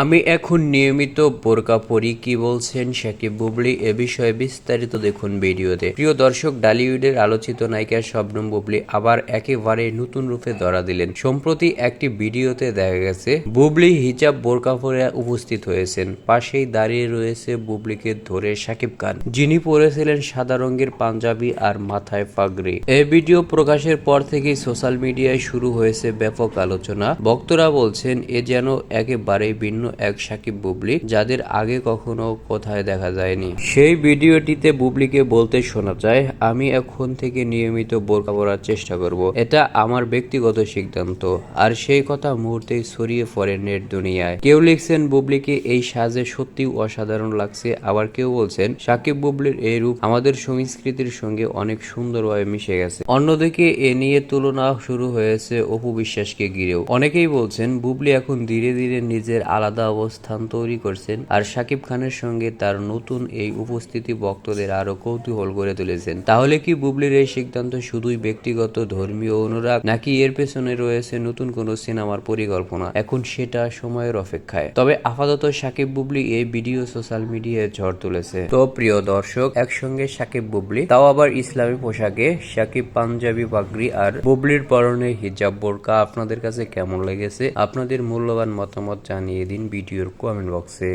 আমি এখন নিয়মিত বোরকা পরি, কি বলছেন সাকিব বুবলি? এ বিষয়ে বিস্তারিত দেখুন ভিডিওতে। প্রিয় দর্শক, ডালিউডের আলোচিত নায়িকা শবনম বুবলি আবার একেবারে নতুন রূপে ধরা দিলেন। সম্প্রতি একটি ভিডিওতে দেখা গেছে, বুবলি হিজাব বোরকা পরে উপস্থিত হয়েছেন। পাশেই দাঁড়িয়ে রয়েছে বুবলিকে ধরে সাকিব খান। যিনি পরেছিলেন সাদা রঙের পাঞ্জাবি আর মাথায় পাগড়ি। এই ভিডিও প্রকাশের পর থেকেই সোশ্যাল মিডিয়ায় শুরু হয়েছে ব্যাপক আলোচনা। ভক্তরা বলছেন, এ যেন একেবারে ভিন্ন এক সাকিব বুবলি, যাদের আগে কখনো কোথায় দেখা যায়নি। সেই ভিডিওটিতে বুবলিকে বলতে শোনা যায়, আমি এখন থেকে নিয়মিত বোরকা পরার চেষ্টা করব। এটা আমার ব্যক্তিগত সিদ্ধান্ত। আর সেই কথা মুহূর্তেই ছড়িয়ে পড়ে নেট দুনিয়ায়। কেউ লিখছেন বুবলিকে এই সাজে সত্যি অসাধারণ লাগছে, আবার কেউ বলছেন সাকিব বুবলির এই রূপ আমাদের সংস্কৃতির সঙ্গে অনেক সুন্দরভাবে মিশে গেছে। অন্যদিকে এ নিয়ে তুলনা শুরু হয়েছে অপু বিশ্বাসকে ঘিরেও। অনেকেই বলছেন বুবলি এখন ধীরে ধীরে নিজের আলাদা অবস্থান তৈরি করছেন আর সাকিব খানের সঙ্গে তার নতুন এই উপস্থিতি ভক্তদের আরও কৌতূহল করে তুলেছেন। তাহলে কি বুবলির এই সিদ্ধান্ত শুধুই ব্যক্তিগত, ধর্মীয় অনুরাগ, নাকি এর পেছনে রয়েছে নতুন কোনো সিনেমার পরিকল্পনা? এখন সেটা সময়ের অপেক্ষায়। তবে আপাতত সাকিব বুবলি এই ভিডিও সোশ্যাল মিডিয়ায় ঝড় তুলেছে। তো প্রিয় দর্শক, একসঙ্গে সাকিব বুবলি, তাও আবার ইসলামী পোশাকে, সাকিব পাঞ্জাবি পাগড়ি আর বুবলির পরনে হিজাব বোরকা, আপনাদের কাছে কেমন লেগেছে? আপনাদের মূল্যবান মতামত জানিয়ে দিন ভিডিওর কমেন্ট বক্সে